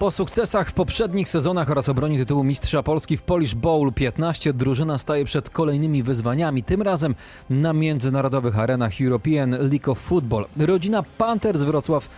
Po sukcesach w poprzednich sezonach oraz obronie tytułu Mistrza Polski w Polish Bowl 15 drużyna staje przed kolejnymi wyzwaniami, tym razem na międzynarodowych arenach European League of Football. Rodzina Panthers Wrocław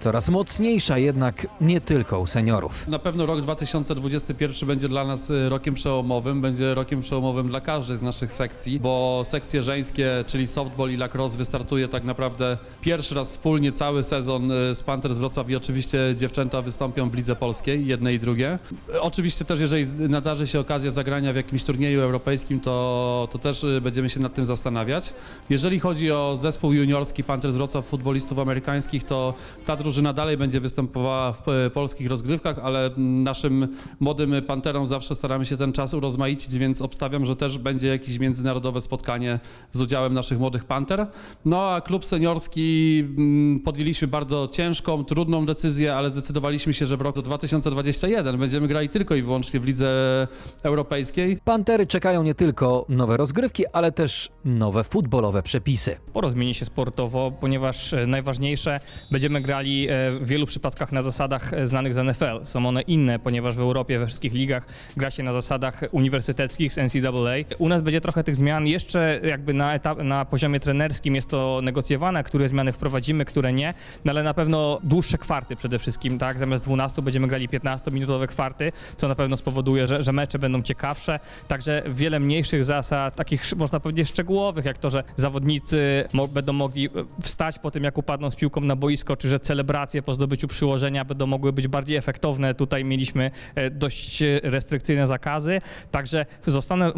coraz mocniejsza, jednak nie tylko u seniorów. Na pewno rok 2021 będzie dla nas y, rokiem przełomowym, będzie rokiem przełomowym dla każdej z naszych sekcji, bo sekcje żeńskie, czyli softball i lacrosse wystartuje tak naprawdę pierwszy raz wspólnie cały sezon y, z Panthers Wrocław i oczywiście dziewczęta wystąpią w Lidze Polskiej, jedne i drugie. Y, Oczywiście też jeżeli nadarzy się okazja zagrania w jakimś turnieju europejskim, to, to też będziemy się nad tym zastanawiać. Jeżeli chodzi o zespół juniorski Panthers Wrocław futbolistów amerykańskich, to ta drużyna dalej będzie występowała w e, polskich rozgrywkach, ale naszym młodym Panterom zawsze staramy się ten czas urozmaicić, więc obstawiam, że też będzie jakieś międzynarodowe spotkanie z udziałem naszych młodych Panter. No a klub seniorski mm, podjęliśmy bardzo ciężką, trudną decyzję, ale zdecydowaliśmy się, że w roku 2021 będziemy grali tylko i wyłącznie w lidze europejskiej. Pantery czekają nie tylko nowe rozgrywki, ale też nowe futbolowe przepisy. sporo zmieni się sportowo, ponieważ e, najważniejsze będziemy grali e, w wielu przypadkach na zasadach e, znanych z NFL. Są one inne, ponieważ w Europie we wszystkich ligach gra się na zasadach uniwersyteckich z NCAA. U nas będzie trochę tych zmian jeszcze jakby na, etap, na poziomie trenerskim jest to negocjowane, które zmiany wprowadzimy, które nie, no ale na pewno dłuższe kwarty przede wszystkim, tak? Zamiast 12 będziemy grali 15-minutowe kwarty, co na pewno spowoduje, że, że mecze będą ciekawsze. Także wiele mniejszych zasad, takich można powiedzieć szczegółowych, jak to, że zawodnicy mo- będą mogli e, wstać po tym, jak upadną z piłką na boisko, czy że celebracje po zdobyciu przyłożenia będą mogły być bardziej efektowne. Tutaj mieliśmy e, dość restrykcyjne zakazy. Także zostaną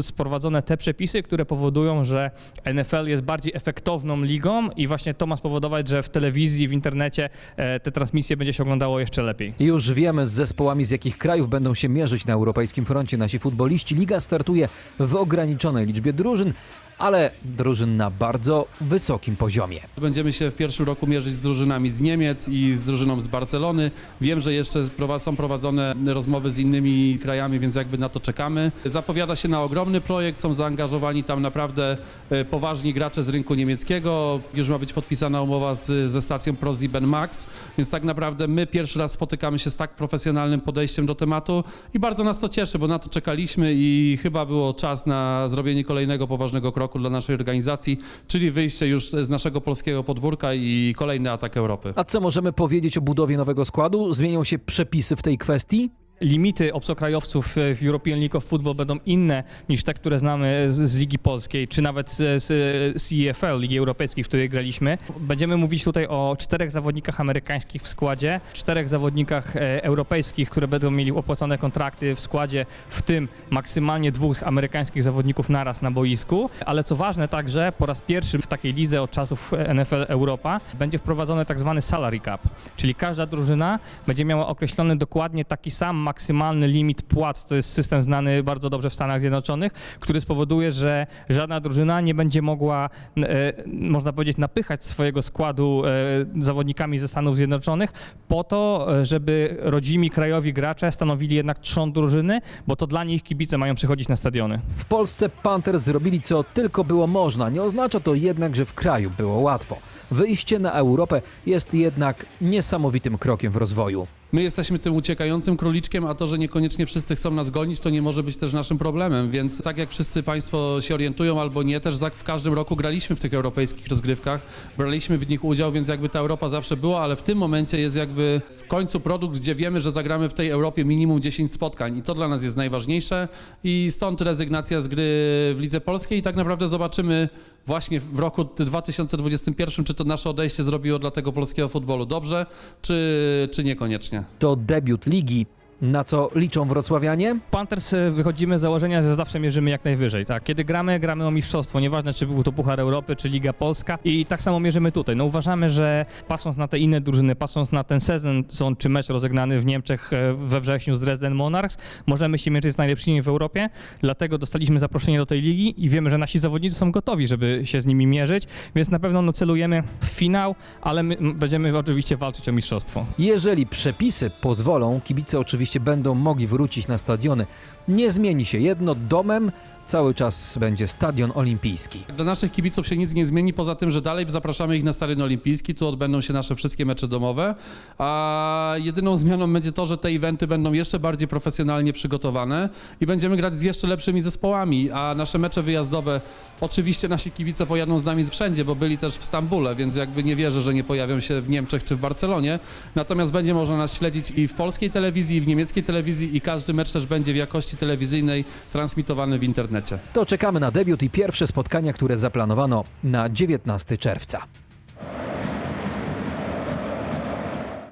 sprowadzone te przepisy, które powodują, że NFL jest bardziej efektowną ligą i właśnie to ma spowodować, że w telewizji, w internecie e, te transmisje będzie się oglądało jeszcze lepiej. Już wiemy z zespołami, z jakich krajów będą się mierzyć na europejskim froncie nasi futboliści. Liga startuje w ograniczonej liczbie drużyn, ale drużyn na bardzo wysokim poziomie. Będziemy się w pierwszym roku mierzyć z drużynami z Niemiec i z drużyną z Barcelony. Wiem, że jeszcze są prowadzone rozmowy z innymi krajami, więc jakby na to czekamy. Zapowiada się na ogromny projekt, są zaangażowani tam naprawdę e, poważni gracze z rynku niemieckiego. Już ma być podpisana umowa z, ze stacją ProSieben Max, więc tak naprawdę my pierwszy raz spotykamy się z tak profesjonalnym podejściem do tematu i bardzo nas to cieszy, bo na to czekaliśmy i chyba było czas na zrobienie kolejnego poważnego kroku dla naszej organizacji, czyli wyjście już z naszego polskiego podwórka i kolejny atak Europy. A co możemy powiedzieć o budowie nowego składu? Zmienią się przepisy w tej kwestii? Limity obcokrajowców e, w European League of Football będą inne niż te, które znamy z, z Ligi Polskiej, czy nawet z, z CEFL, Ligi Europejskiej, w której graliśmy. Będziemy mówić tutaj o czterech zawodnikach amerykańskich w składzie, czterech zawodnikach e, europejskich, które będą mieli opłacone kontrakty w składzie, w tym maksymalnie dwóch amerykańskich zawodników naraz na boisku. Ale co ważne także, po raz pierwszy w takiej lidze od czasów NFL Europa będzie wprowadzony tak zwany salary cap, czyli każda drużyna będzie miała określony dokładnie taki sam maksymalny limit płac. To jest system znany bardzo dobrze w Stanach Zjednoczonych, który spowoduje, że żadna drużyna nie będzie mogła, e, można powiedzieć, napychać swojego składu e, zawodnikami ze Stanów Zjednoczonych po to, e, żeby rodzimi krajowi gracze stanowili jednak trzon drużyny, bo to dla nich kibice mają przychodzić na stadiony. W Polsce Panthers zrobili co tylko było można. Nie oznacza to jednak, że w kraju było łatwo. Wyjście na Europę jest jednak niesamowitym krokiem w rozwoju. My jesteśmy tym uciekającym króliczkiem, a to, że niekoniecznie wszyscy chcą nas gonić, to nie może być też naszym problemem. Więc tak jak wszyscy Państwo się orientują albo nie, też w każdym roku graliśmy w tych europejskich rozgrywkach, braliśmy w nich udział, więc jakby ta Europa zawsze była, ale w tym momencie jest jakby w końcu produkt, gdzie wiemy, że zagramy w tej Europie minimum 10 spotkań i to dla nas jest najważniejsze i stąd rezygnacja z gry w Lidze Polskiej i tak naprawdę zobaczymy właśnie w roku 2021, czy to nasze odejście zrobiło dla tego polskiego futbolu dobrze, czy, czy niekoniecznie. To debiut ligi, na co liczą wrocławianie? Panthers e, wychodzimy z założenia, że zawsze mierzymy jak najwyżej. Tak? Kiedy gramy, gramy o mistrzostwo. Nieważne, czy był to Puchar Europy, czy Liga Polska. I tak samo mierzymy tutaj. No uważamy, że patrząc na te inne drużyny, patrząc na ten sezon, czy mecz rozegnany w Niemczech e, we wrześniu z Dresden Monarchs, możemy się mierzyć z najlepszymi w Europie. Dlatego dostaliśmy zaproszenie do tej ligi i wiemy, że nasi zawodnicy są gotowi, żeby się z nimi mierzyć. Więc na pewno no, celujemy w finał, ale my m, będziemy oczywiście walczyć o mistrzostwo. Jeżeli przepisy pozwolą, kibice oczywiście będą mogli wrócić na stadiony. Nie zmieni się jedno domem, cały czas będzie stadion olimpijski. Dla naszych kibiców się nic nie zmieni, poza tym, że dalej zapraszamy ich na Stadion Olimpijski, tu odbędą się nasze wszystkie mecze domowe, a jedyną zmianą będzie to, że te eventy będą jeszcze bardziej profesjonalnie przygotowane i będziemy grać z jeszcze lepszymi zespołami, a nasze mecze wyjazdowe, oczywiście nasi kibice pojadą z nami wszędzie, bo byli też w Stambule, więc jakby nie wierzę, że nie pojawią się w Niemczech czy w Barcelonie, natomiast będzie można nas śledzić i w polskiej telewizji, i w niemieckiej telewizji i każdy mecz też będzie w jakości telewizyjnej transmitowany w internecie. To czekamy na debiut i pierwsze spotkania, które zaplanowano na 19 czerwca.